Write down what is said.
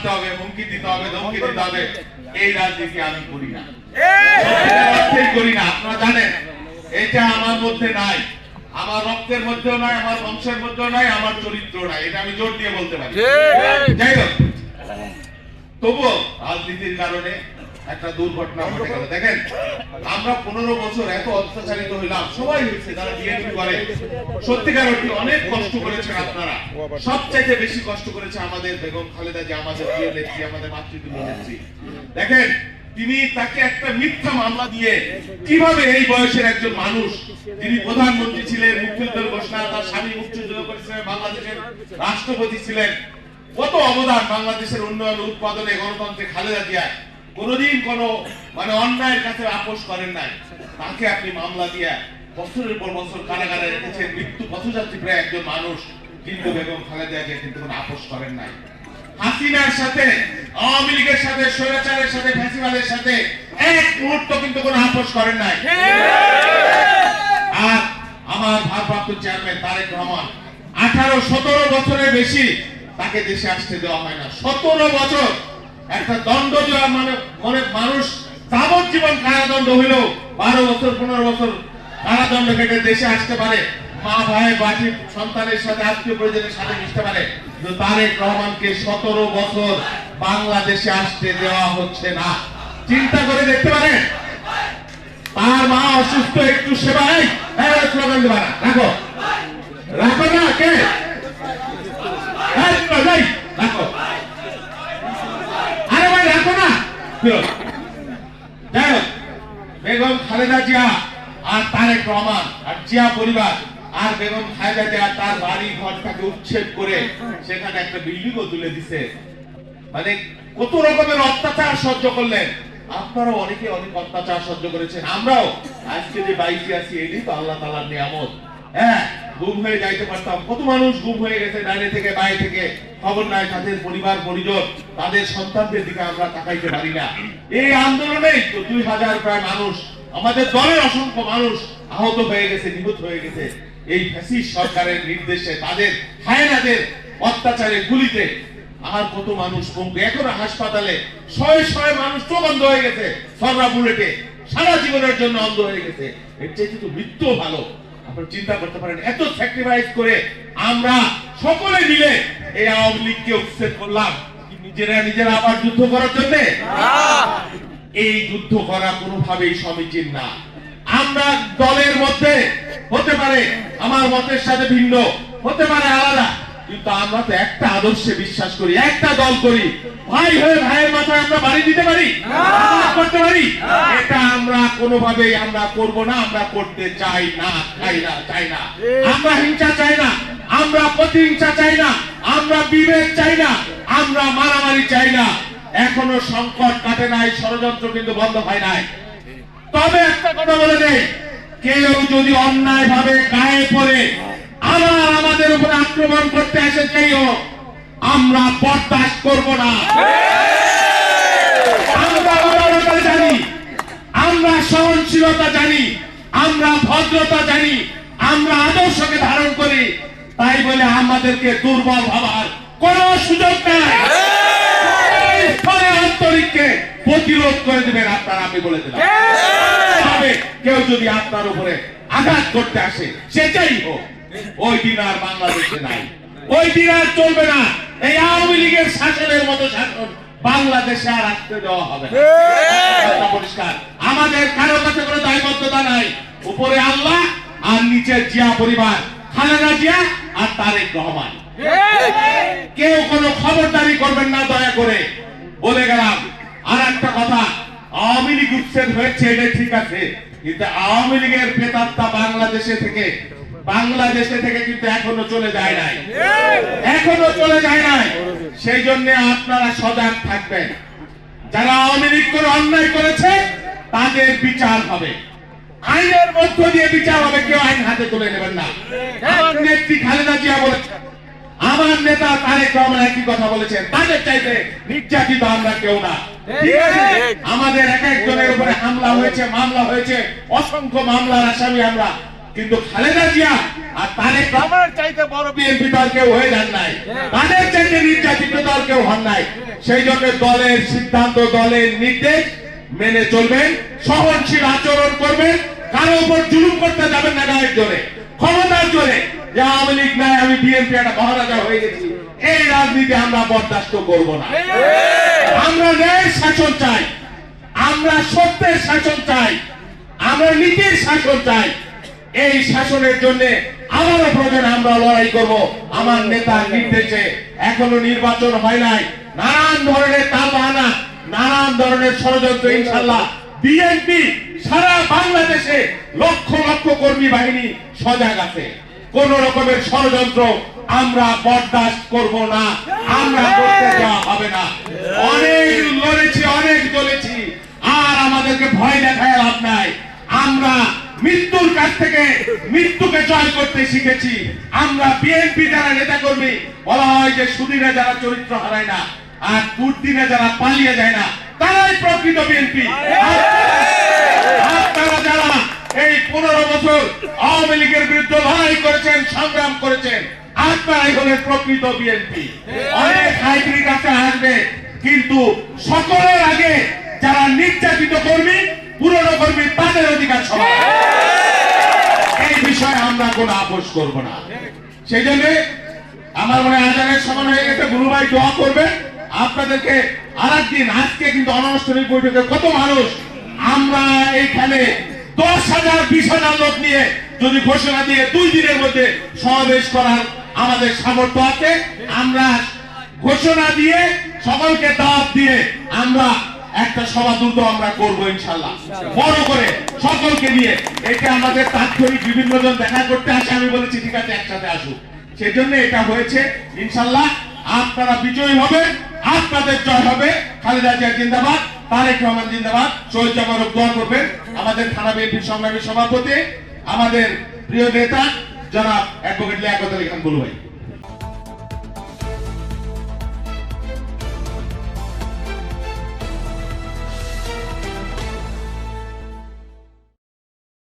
মারতে হবে হুমকি দিতে হবে ধমকি দিতে হবে। এই রাজনীতি আমি করি না। করি না আপনারা জানেন এটা আমার মধ্যে নাই। আমার রক্তের মধ্যেও নাই আমার বংশের মধ্যেও নাই আমার চরিত্র নাই। এটা আমি জোর দিয়ে বলতে পারি। যাই হোক তবুও রাজনীতির কারণে একটা দুর্ঘটনা ঘটে গেল। দেখেন আমরা পনেরো বছর এত অত্যাচারিত হইলাম সবাই হয়েছে যারা বিএনপি করে। সত্যিকার অর্থে অনেক কষ্ট করেছেন আপনারা। সবচাইতে বেশি কষ্ট করেছে আমাদের বেগম খালেদা যে আমাদের প্রিয় নেত্রী আমাদের মাতৃতুল্য নেত্রী। দেখেন তিনি তাকে একটা মিথ্যা মামলা দিয়ে কীভাবে এই বয়সের একজন মানুষ তিনি প্রধানমন্ত্রী ছিলেন মুক্তিযুদ্ধের ঘোষণা তার স্বামী মুক্তিযুদ্ধ করেছিলেন বাংলাদেশের রাষ্ট্রপতি ছিলেন। কত অবদান বাংলাদেশের উন্নয়ন উৎপাদনে গণতন্ত্রে খালেদা জিয়ায় কোনোদিন কোনো মানে অন্যায়ের কাছে আপোষ করেন নাই। তাকে আপনি মামলা দিয়ে বছরের পর বছর কারাগারে রেখেছেন মৃত্যু পথযাত্রী প্রায় একজন মানুষ কিন্তু বেগম খালেদাকে কিন্তু কোনো আপোষ করেন নাই। হাসিনার সাথে আওয়ামী লীগের সাথে স্বৈরাচারের সাথে ফ্যাসিবাদের সাথে এক মুহূর্ত কিন্তু কোনো আপোষ করেন নাই। আর আমার ভারপ্রাপ্ত চেয়ারম্যান তারেক রহমান আঠারো সতেরো বছরের বেশি তাকে দেশে আসতে দেওয়া হয় না। সতেরো বছর একটা দণ্ড দেওয়া মানে মানে মানুষ যাবজ্জীবন কারাদণ্ড হইলেও বারো বছর, পনেরো বছর কারাদণ্ড কেটে দেশে আসতে পারে। মা, ভাই বাটি সন্তানের সাথে, আত্মীয় পরিজনের সাথে মিশতে পারে। কিন্তু তারেক রহমানকে সতেরো বছর বাংলাদেশে আসতে দেওয়া হচ্ছে না। চিন্তা করে দেখতে পারে তার মা অসুস্থ, একটু রাখো রাখো না কে এই, তোমরা যাই, রাখো আরে ভাই রাখো না ফিরো। যাই হোক বেগম খালেদা জিয়া আর তারেক রহমান আর জিয়া পরিবার আর বেগম খালেদা জিয়া তার বাড়ি ঘরটাকে উচ্ছেদ করে সেখানে একটা বিল্ডিংও তুলে দিছে। মানে কত রকমের অত্যাচার সহ্য করলেন। আপনারাও অনেকে অনেক অত্যাচার সহ্য করেছেন, আমরাও। আজকে যে বাইশে আছি, এটাই তো আল্লাহ তালার নিয়ামত। হ্যাঁ গুম হয়ে যাইতে পারতাম। কত মানুষ গুম হয়ে গেছে বাইরে থেকে বাইরে থেকে, খবর নাই তাদের পরিবার, পরিজন। তাদের সন্তানদের দিকে আমরা তাকাইতে পারি না। এই আন্দোলনেই তো দুই হাজার প্রায় মানুষ, আমাদের দলের অসংখ্য মানুষ আহত হয়ে গেছে, নিহত হয়ে গেছে। এই ফ্যাসিস সরকারের নির্দেশে, তাদের হায়নাদের অত্যাচারে গুলিতে আর কত মানুষ কমবে এখনও হাসপাতালে শয়ে শয়ে মানুষ চোখ অন্ধ হয়ে গেছে, সররা বুলেটে। সারা জীবনের জন্য অন্ধ হয়ে গেছে। এর চাইতে তো মৃত্যু ভালো। আপনারা চিন্তা করতে পারেন এত স্যাক্রিফাইস করে আমরা সকলে মিলে এই আওয়ামী লীগকে উচ্ছেদ করলাম। কি নিজেরা নিজেরা আবার যুদ্ধ করার জন্য? এই যুদ্ধ করা কোনোভাবেই সমীচীন না। আমরা দলের মধ্যে হতে পারে আমার মতের সাথে ভিন্ন হতে পারে আলাদা কিন্তু আমরা তো একটা আদর্শে বিশ্বাস করি একটা দল করি ভাই হয়ে ভাইয়ের মাথায় আমরা বাড়ি দিতে পারি? করতে পারি? এটা আমরা কোনোভাবেই আমরা করব না আমরা করতে চাই না চাই না চাই না। আমরা হিংসা চাই না আমরা প্রতিহিংসা চাই না আমরা বিভেদ চাই না আমরা মারামারি চাই না। এখনও সংকট কাটে নাই ষড়যন্ত্র কিন্তু বন্ধ হয় নাই। তবে একটা কথা বলে দেই কেউ যদি অন্যায় ভাবে গায়ে পড়ে আবার আমাদের উপরে আক্রমণ করতে আসে সেই হোক। আমরা বরদাস্ত করব না। আমরা সহনশীলতা জানি, আমরা ভদ্রতা জানি, আমরা আদর্শকে ধারণ করি। তাই বলে আমাদেরকে দুর্বল ভাবার কোন সুযোগ নাই। আন্তরিককে প্রতিরোধ করে দেবেন আপনারা, আমি বলে দিলাম। কেউ যদি আপনার উপরে আঘাত করতে আসে, সেটাই হোক। ওই দিন আর বাংলাদেশে নাই। ওই দিন আর চলবে না। এই আওয়ামী লীগের শাসনের মতো শাসন বাংলাদেশে আর আসতে দেওয়া হবে। পরিষ্কার। আমাদের কারও কাছে কোনো দায়বদ্ধতা নাই। উপরে আল্লাহ আর নিচে জিয়া পরিবার খালেদা জিয়া আর তারেক রহমান। কেউ কোনো খবরদারি করবেন না দয়া করে। বলে গেলাম আর একটা কথা আওয়ামী লীগ উচ্ছেদ হয়েছে এটা ঠিক আছে কিন্তু আওয়ামী লীগের প্রেতাত্মা বাংলাদেশে থেকে বাংলাদেশে থেকে কিন্তু এখনও চলে যায় নাই। এখনও চলে যায় নাই। সেই জন্য আপনারা সজাগ থাকবেন। যারা আওয়ামী লীগ করে অন্যায় করেছে তাদের বিচার হবে। আইনের মধ্য দিয়ে বিচার হবে কেউ আইন হাতে তুলে নেবেন না। আমার নেত্রী খালেদা জিয়া বলেছেন আমার নেতা তারেক রহমান একই কথা বলেছেন তাদের চাইতে নির্যাতিত আমরা কেউ না। আমাদের এক একজনের উপরে হামলা হয়েছে মামলা হয়েছে অসংখ্য মামলার আসামি আমরা। কিন্তু খালেদা জিয়া আর তারেক রহমানের চাইতে বড় বিএনপি দল কেউ হয়ে যান নাই। তাদের চাইতে নির্যাতিত দল কেউ হন নাই। সেই জন্য দলের সিদ্ধান্ত দলের নির্দেশ মেনে চলবেন সহনশীল আচরণ করবেন কারও উপর জুলুম করতে যাবেন না গায়ের জোরে ক্ষমতার জোরে। যে আওয়ামী লীগ নাই আমি বিএনপি একটা মহারাজা হয়ে গেছি। এই রাজনীতি আমরা বরদাস্ত করব না। আমরা ন্যায় শাসন চাই। আমরা সত্যের শাসন চাই। আমরা নীতির শাসন চাই। এই শাসনের জন্য আবারও প্রয়োজন আমরা লড়াই করব। আমার নেতার নির্দেশে এখনও নির্বাচন হয় নাই। নানান ধরনের তালবাহানা নানান ধরনের ষড়যন্ত্র ইনশাল্লাহ বিএনপি সারা বাংলাদেশে লক্ষ লক্ষ কর্মী বাহিনী সজাগ আছে। কোন রকমের ষড়যন্ত্র আমরা বরদাস্ত করব না। আমরা করতে দেওয়া হবে না অনেক লড়েছি অনেক চলেছি আর আমাদেরকে ভয় দেখায় লাভ নাই আমরা মৃত্যুর কাছ থেকে মৃত্যুকে জয় করতে শিখেছি। আমরা বিএনপি যারা নেতা কর্মী বলা হয় যে সুদিনে যারা চরিত্র হারায় না, আর দুর্দিনে যারা পালিয়ে যায় না, তারাই প্রকৃত বিএনপি। আপনারা যারা এই পনেরো বছর আওয়ামী লীগের বিরুদ্ধে লড়াই করেছেন, সংগ্রাম করেছেন আপনারাই হলেন প্রকৃত বিএনপি। অনেক হাইব্রিড আছে আসবে কিন্তু সকলের আগে যারা নির্যাতিত কর্মী, পুরনো কর্মী, তাদের অধিকার সমান। এই বিষয়ে আমরা কোনো আপোষ করব না। সেই জন্য আমার মনে আজানের সমান হয়ে গেছে। গুরু ভাই দোয়া করবে আপনাদেরকে আর দিন আজকে কিন্তু অনানুষ্ঠানিক বৈঠকে কত মানুষ, আমরা এইখানে দশ হাজার, বিশ লোক নিয়ে যদি ঘোষণা দিয়ে দুই দিনের মধ্যে সমাবেশ করার আমাদের সামর্থ্য আছে। আমরা ঘোষণা দিয়ে, সকলকে দাওয়াত দিয়ে আমরা একটা সভা দ্রুত আমরা করব ইনশাল্লাহ। বড় করে সকলকে নিয়ে। এটা আমাদের তাৎক্ষণিক বিভিন্ন জন দেখা করতে আসে আমি বলেছি ঠিক আছে একসাথে আসুক সেই জন্য এটা হয়েছে। ইনশাল্লাহ আপনারা বিজয়ী হবে আপনাদের জয় হবে। খালেদা জিয়া জিন্দাবাদ তারেক রহমান জিন্দাবাদ। শহীদ জামারক দোয়া করবেন। আমাদের থানা বিএনপির সংগ্রামী সভাপতি আমাদের প্রিয় নেতা জনাব অ্যাডভোকেট লিয়াকত আলী খান বলু ভাই